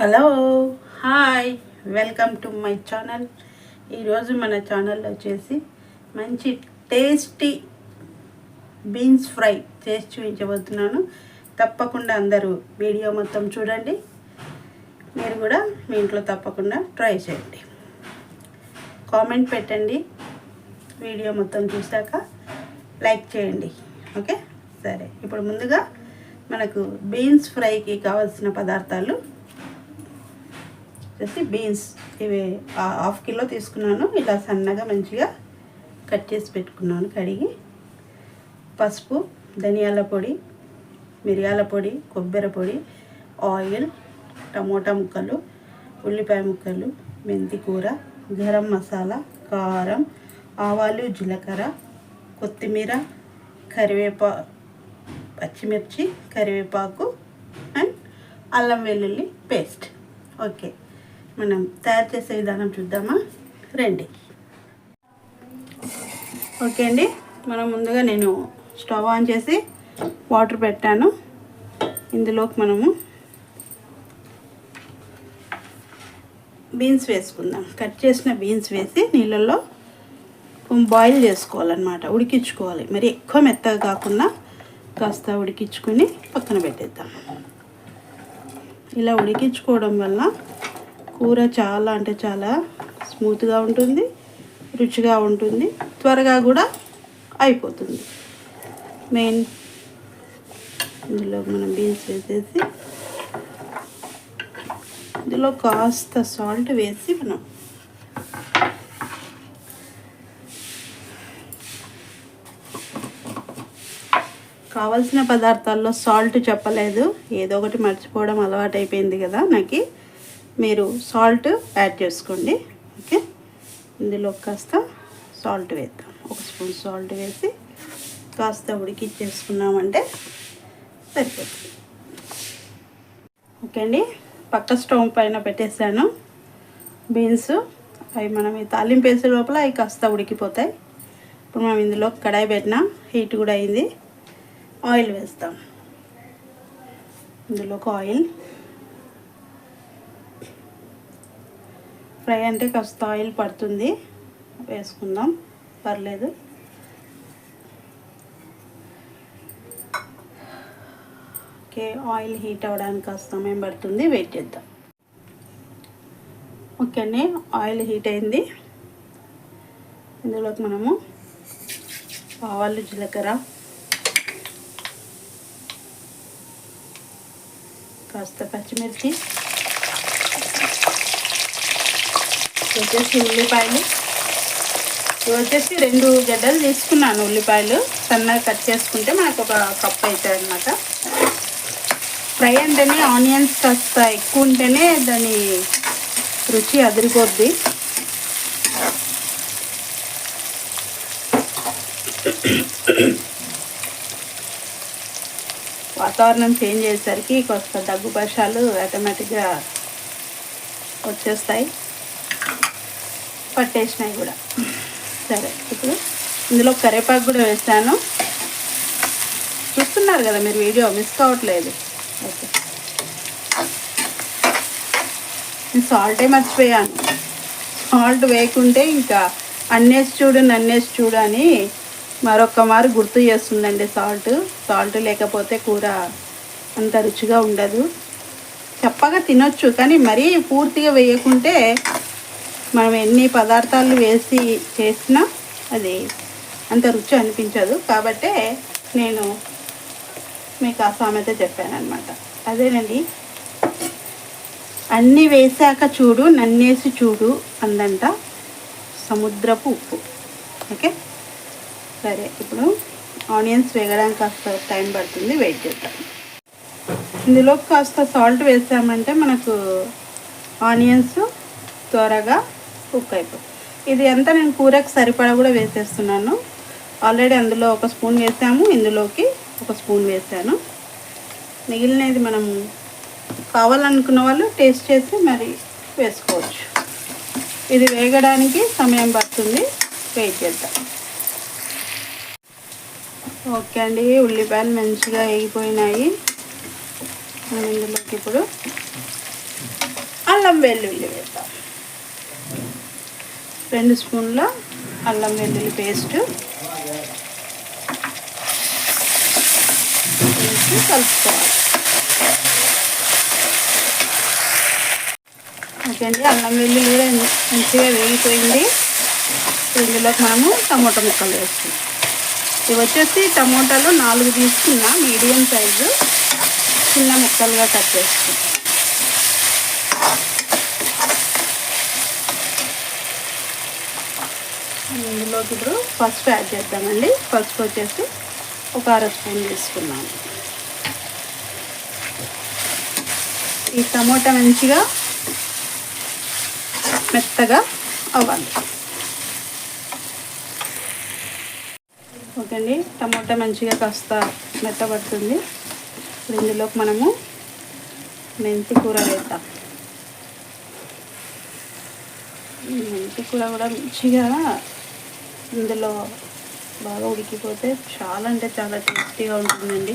Hello hi welcome to my channel ఈరోజు మన ఛానల్లో వచ్చేసి మంచి టేస్టీ బీన్స్ ఫ్రై చేసి చూపించబోతున్నాను. తప్పకుండా అందరూ వీడియో మొత్తం చూడండి. మీరు కూడా మీ ఇంట్లో తప్పకుండా ట్రై చేయండి. కామెంట్ పెట్టండి. వీడియో మొత్తం చూశాక లైక్ చేయండి. ఓకే సరే. ఇప్పుడు ముందుగా మనకు బీన్స్ ఫ్రైకి కావాల్సిన పదార్థాలు వచ్చేసి బీన్స్ ఇవి హాఫ్ కిలో తీసుకున్నాను. ఇలా సన్నగా మంచిగా కట్ చేసి పెట్టుకున్నాను కడిగి. పసుపు ధనియాల పొడి మిరియాల పొడి కొబ్బరి పొడి ఆయిల్ టమోటా ముక్కలు ఉల్లిపాయ ముక్కలు మెంతి కూర గరం మసాలా కారం ఆవాలు జీలకర్ర కొత్తిమీర కరివేపా పచ్చిమిర్చి కరివేపాకు అండ్ అల్లం వెల్లుల్లి పేస్ట్. ఓకే. మనం తయారు చేసే విధానం చూద్దామా? రండి. ఓకే అండి. మనం ముందుగా నేను స్టవ్ ఆన్ చేసి వాటర్ పెట్టాను. ఇందులోకి మనము బీన్స్ వేసుకుందాం. కట్ చేసిన బీన్స్ వేసి నీళ్ళల్లో బాయిల్ చేసుకోవాలన్నమాట. ఉడికించుకోవాలి. మరి ఎక్కువ మెత్తగా కాకుండా కాస్త ఉడికించుకొని పక్కన పెట్టేద్దాం. ఇలా ఉడికించుకోవడం వల్ల కూర చాలా అంటే చాలా స్మూత్గా ఉంటుంది రుచిగా ఉంటుంది త్వరగా కూడా అయిపోతుంది. మెయిన్ ఇందులో మనం బీన్స్ వేసేసి ఇందులో కాస్త సాల్ట్ వేసి మనం కావలసిన పదార్థాల్లో సాల్ట్ చెప్పలేదు ఏదో ఒకటి మర్చిపోవడం అలవాటు అయిపోయింది కదా నాకు. మీరు సాల్ట్ యాడ్ చేసుకోండి. ఓకే? ఇందులో కాస్త సాల్ట్ వేద్దాం. ఒక స్పూన్ సాల్ట్ వేసి కాస్త ఉడికిచ్చేసుకున్నామంటే సరిపోతుంది. ఓకే అండి? పక్క స్టవ్ పైన పెట్టేసాను బీన్స్ అవి మనం ఈ తాలింపు వేసే లోపల అవి కాస్త ఉడికిపోతాయి. ఇప్పుడు మనం ఇందులో కడాయి పెట్టినా. హీట్ కూడా అయింది. ఆయిల్ వేస్తాం. ఇందులోకి ఆయిల్ ఫ్రై అంటే కాస్త ఆయిల్ పడుతుంది. వేసుకుందాం. పర్లేదు. ఓకే ఆయిల్ హీట్ అవ్వడానికి కాస్త సమయం పడుతుంది. వెయిట్ చేద్దాం. ఓకే అండి ఆయిల్ హీట్ అయింది. ఇందులోకి మనము ఆవాలు జీలకర్ర కాస్త పచ్చిమిర్చి వచ్చేసి ఉల్లిపాయలు. ఇవి వచ్చేసి రెండు గడ్డలు తీసుకున్నాను ఉల్లిపాయలు. సన్నగా కట్ చేసుకుంటే మనకు ఒక కప్ అవుతుంది అనమాట ఫ్రై అంటేనే ఆనియన్స్ కాస్త ఎక్కువ ఉంటేనే దాని రుచి అదిరిపోద్ది. వాతావరణం చేంజ్ అయ్యేసరికి కొంత దగ్గు పషాలు ఆటోమేటిక్గా వచ్చేస్తాయి. పట్టేసినాయి కూడా. సరే ఇప్పుడు ఇందులో కరివేపాకు కూడా వేస్తాను. చూస్తున్నారు కదా మీరు వీడియో మిస్ కావట్లేదు. ఓకే. నేను సాల్టే మర్చిపోయాను. సాల్ట్ వేయకుంటే ఇంకా అన్నేసి చూడు నన్నేసి చూడు అని మరొక మారు గుర్తు చేస్తుందండి సాల్ట్ సాల్ట్ లేకపోతే కూర అంత రుచిగా ఉండదు. చెప్పగా తినొచ్చు కానీ మరీ పూర్తిగా వేయకుంటే మనం ఎన్ని పదార్థాలు వేసి చేసినా అది అంత రుచి అనిపించదు. కాబట్టే నేను మీకు ఆ సామెత చెప్పాను అదేనండి? అన్నీ వేసాక చూడు నన్నేసి చూడు అందంట సముద్రపు ఉప్పు. ఓకే? సరే ఇప్పుడు ఆనియన్స్ వేగడానికి కాస్త టైం పడుతుంది వెయిట్ చేద్దాం. ఇందులో కాస్త సాల్ట్ వేసామంటే మనకు ఆనియన్స్ త్వరగా కుక్ అయిపోతుంది ఇది అంతా నేను కూరకు సరిపడా కూడా వేసేస్తున్నాను. ఆల్రెడీ అందులో ఒక స్పూన్ వేసాము. ఇందులోకి ఒక స్పూన్ వేసాను. మిగిలినది మనం కావాలనుకున్న వాళ్ళు టేస్ట్ చేసి మరి వేసుకోవచ్చు. ఇది వేగడానికి సమయం పడుతుంది. వెయిట్ చేద్దాం. ఓకే అండి. ఉల్లిపాయలు మంచిగా వేగిపోయినాయి. మనం ఇందులోకి ఇప్పుడు అల్లం వెల్లుల్లి వేద్దాం. రెండు స్పూన్ల అల్లం వెల్లుల్లి పేస్ట్. వేసి కలుపుకోవాలి. ఓకే అండి అల్లం వెల్లుల్లి కూడా మంచిగా వేగిపోయింది. ఇందులోకి మనము టమోటా ముక్కలు వేసుకుంటాం ఇవి వచ్చేసి టమోటాలు నాలుగు తీసుకున్నా మీడియం సైజు చిన్న ముక్కలుగా కట్ చేసుకుంటాం ఇందులోకి ఇప్పుడు పసుపు యాడ్ చేద్దామండి. పసుపు వచ్చేసి ఒక అర స్పూన్ తీసుకున్నాను ఈ టమోటా మంచిగా మెత్తగా అవ్వాలి. ఓకే అండి టమోటా మంచిగా కాస్త మెత్తబడుతుంది. ఇప్పుడు ఇందులోకి మనము మెంతి కూర వేద్దాం. మెంతి కూర కూడా మంచిగా ఇందులో బాగా ఉడికిపోతే చాలా అంటే చాలా టేస్టీగా ఉంటుందండి.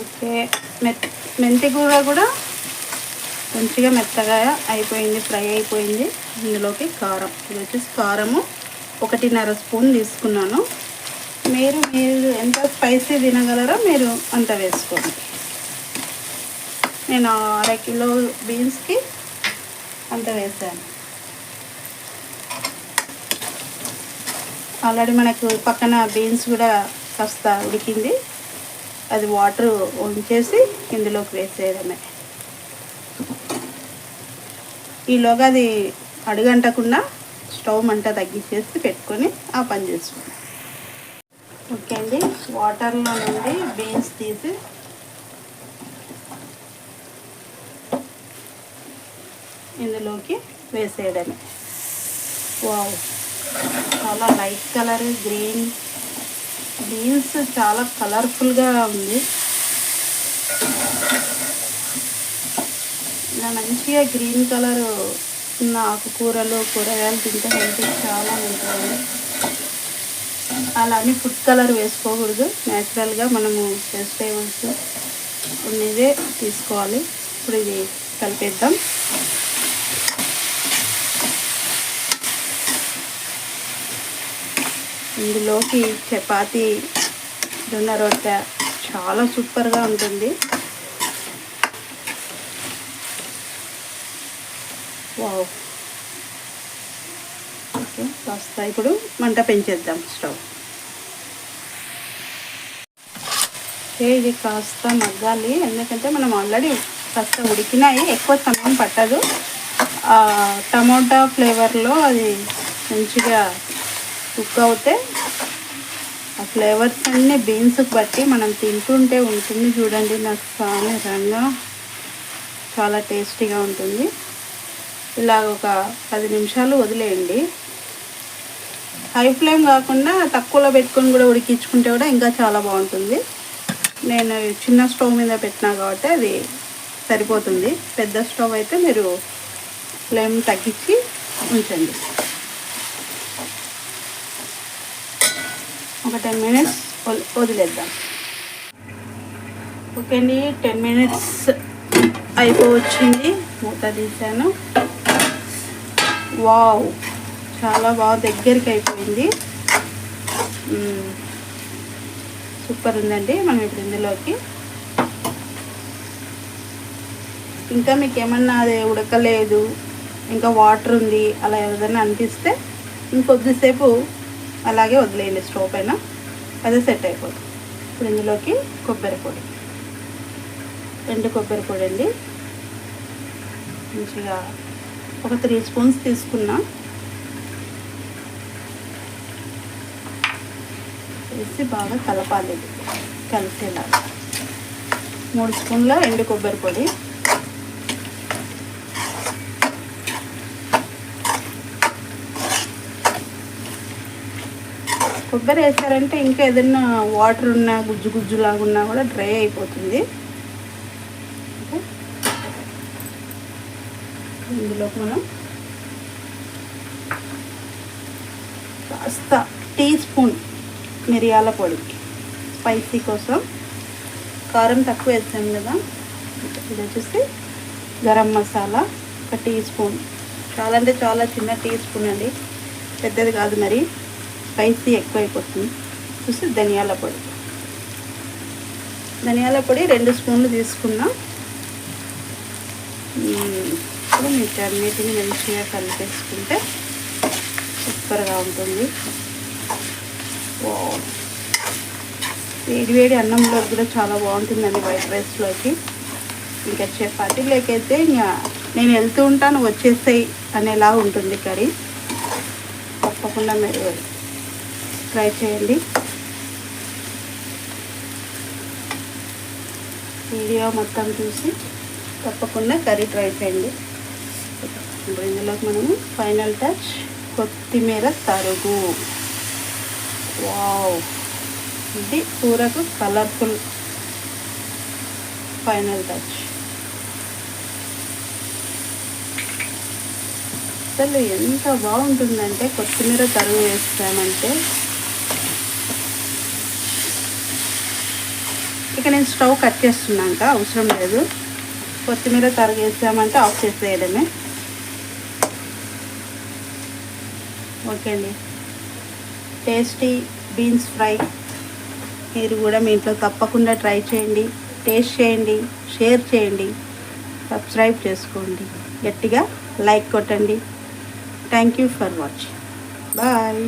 ఓకే మెత్ మెంతి కూర కూడా మంచిగా మెత్తగా అయిపోయింది ఫ్రై అయిపోయింది. ఇందులోకి కారం ఇది వచ్చేసి కారము. ఒకటిన్నర స్పూన్ తీసుకున్నాను. మీరు మీరు ఎంత స్పైసీ తినగలరో మీరు అంత వేసుకోండి. నేను అర కిలో బీన్స్కి అంత వేసాను. ఆల్రెడీ మనకు పక్కన బీన్స్ కూడా కాస్త ఉడికింది. అది వాటర్ ఉంచేసి ఇందులోకి వేసేయడమే. ఈలోగా అది అడుగంటకుండా స్టవ్ మంట తగ్గించేసి పెట్టుకొని ఆ పని చేసుకుంటాం ఓకే అండి. వాటర్లో నుండి బీన్స్ తీసి ఇందులోకి వేసేయడమే. వావ్. చాలా లైట్ కలర్ గ్రీన్. బీన్స్ చాలా కలర్ఫుల్గా ఉంది. ఇలా మంచిగా గ్రీన్ కలర్ ఉన్న ఆకుకూరలు కూరగాయలు తింటే హెల్త్ చాలా ఉంటుంది అలా అని ఫుడ్ కలర్ వేసుకోకూడదు. న్యాచురల్గా మనము వెజిటేబుల్స్ ఉన్నదే తీసుకోవాలి. ఇప్పుడు ఇది కలిపేద్దాం. ఇందులోకి చపాతి జొన్న రొట్టె చాలా సూపర్గా ఉంటుంది. వావ్ ఓకే కాస్త ఇప్పుడు మంట పెంచేద్దాం స్టవ్. ఓకే ఇది కాస్త మగ్గాలి. ఎందుకంటే మనం ఆల్రెడీ కాస్త ఉడికినాయి. ఎక్కువ సమయం పట్టదు. ఆ టమోటా ఫ్లేవర్లో అది మంచిగా కుక్ అవుతే ఆ ఫ్లేవర్స్ అన్నీ బీన్స్కి బట్టి మనం తింటుంటే ఉంటుంది చూడండి. నాకు చాలా రంగా చాలా టేస్టీగా ఉంటుంది. ఇలా ఒక పది నిమిషాలు వదిలేయండి. హై ఫ్లేమ్ కాకుండా తక్కువలో పెట్టుకొని కూడా ఉడికించుకుంటే కూడా ఇంకా చాలా బాగుంటుంది. నేను చిన్న స్టవ్ మీద పెట్టినా కాబట్టి అది సరిపోతుంది. పెద్ద స్టవ్ అయితే మీరు ఫ్లేమ్ తగ్గించి ఉంచండి. ఒక టెన్ మినిట్స్ వదిలేద్దాం. ఓకే అండి టెన్ మినిట్స్ అయిపోవచ్చింది. మూత తీసాను. వావ్! చాలా బాగా దగ్గరికి అయిపోయింది. సూపర్ ఉందండి. మనం ఇప్పుడు ఇందులోకి ఇంకా మీకు ఏమన్నా అది ఉడకలేదు ఇంకా వాటర్ ఉంది అలా ఏదైనా అనిపిస్తే ఇంకొద్దిసేపు అలాగే వదిలేయండి స్టవ్ పైన. అదే సెట్ అయిపోతుంది. ఇప్పుడు ఇందులోకి కొబ్బరి పొడి. ఎండు కొబ్బరి పొడి అండి. మంచిగా ఒక త్రీ స్పూన్స్ తీసుకున్నా. వేసి బాగా కలపాలి. కలిసేలా మూడు స్పూన్ల ఎండు కొబ్బరి పొడి. కొబ్బరి వేసారంటే ఇంకా ఏదైనా వాటర్ ఉన్నా గుజ్జు గుజ్జు లాగున్నా ఉన్నా కూడా డ్రై అయిపోతుంది. ఇందులో మనం కాస్త టీ స్పూన్ మిరియాల పొడి. స్పైసీ కోసం కారం తక్కువ వేసాం కదా. ఇది వచ్చేసి గరం మసాలా ఒక టీ స్పూన్. చాలా అంటే చాలా చిన్న టీ స్పూన్ అండి. పెద్దది కాదు మరి. స్పైసీ ఎక్కువైపోతుంది. చూసి ధనియాల పొడి. ధనియాల పొడి రెండు స్పూన్లు తీసుకున్నా. ఇప్పుడు మీకు అన్నిటిని మంచిగా కలిపేసుకుంటే సూపర్గా ఉంటుంది. బాగుంది. వేడి వేడి అన్నంలో కూడా చాలా బాగుంటుందండి వైట్ రైస్లోకి. ఇంకా చపాతీలోకైతే ఇంకా నేను వెళ్తూ ఉంటాను వచ్చేస్తాయి అనేలా ఉంటుంది కర్రీ. తప్పకుండా మీరు ట్రై చేయండి. వీడియో మొత్తం చూసి తప్పకుండా కర్రీ ట్రై చేయండి. ఇప్పుడు ఇందులోకి మనము ఫైనల్ టచ్ కొత్తిమీర తరుగు. వావ్. ఇది కూరకు కలర్ఫుల్ ఫైనల్ టచ్ అసలు ఎంత బాగుంటుందంటే కొత్తిమీర తరుగు వేస్తామంటే. ఇక నేను స్టవ్ కట్ చేస్తున్నాక అవసరం లేదు. కొత్తిమీర తరుగు వేసామంటే ఆఫ్ చేసేయడమే. ఓకే అండి. టేస్టీ బీన్స్ ఫ్రై మీరు కూడా మీ ఇంట్లో తప్పకుండా ట్రై చేయండి టేస్ట్ చేయండి షేర్ చేయండి సబ్స్క్రైబ్ చేసుకోండి. గట్టిగా లైక్ కొట్టండి. Thank you for watching bye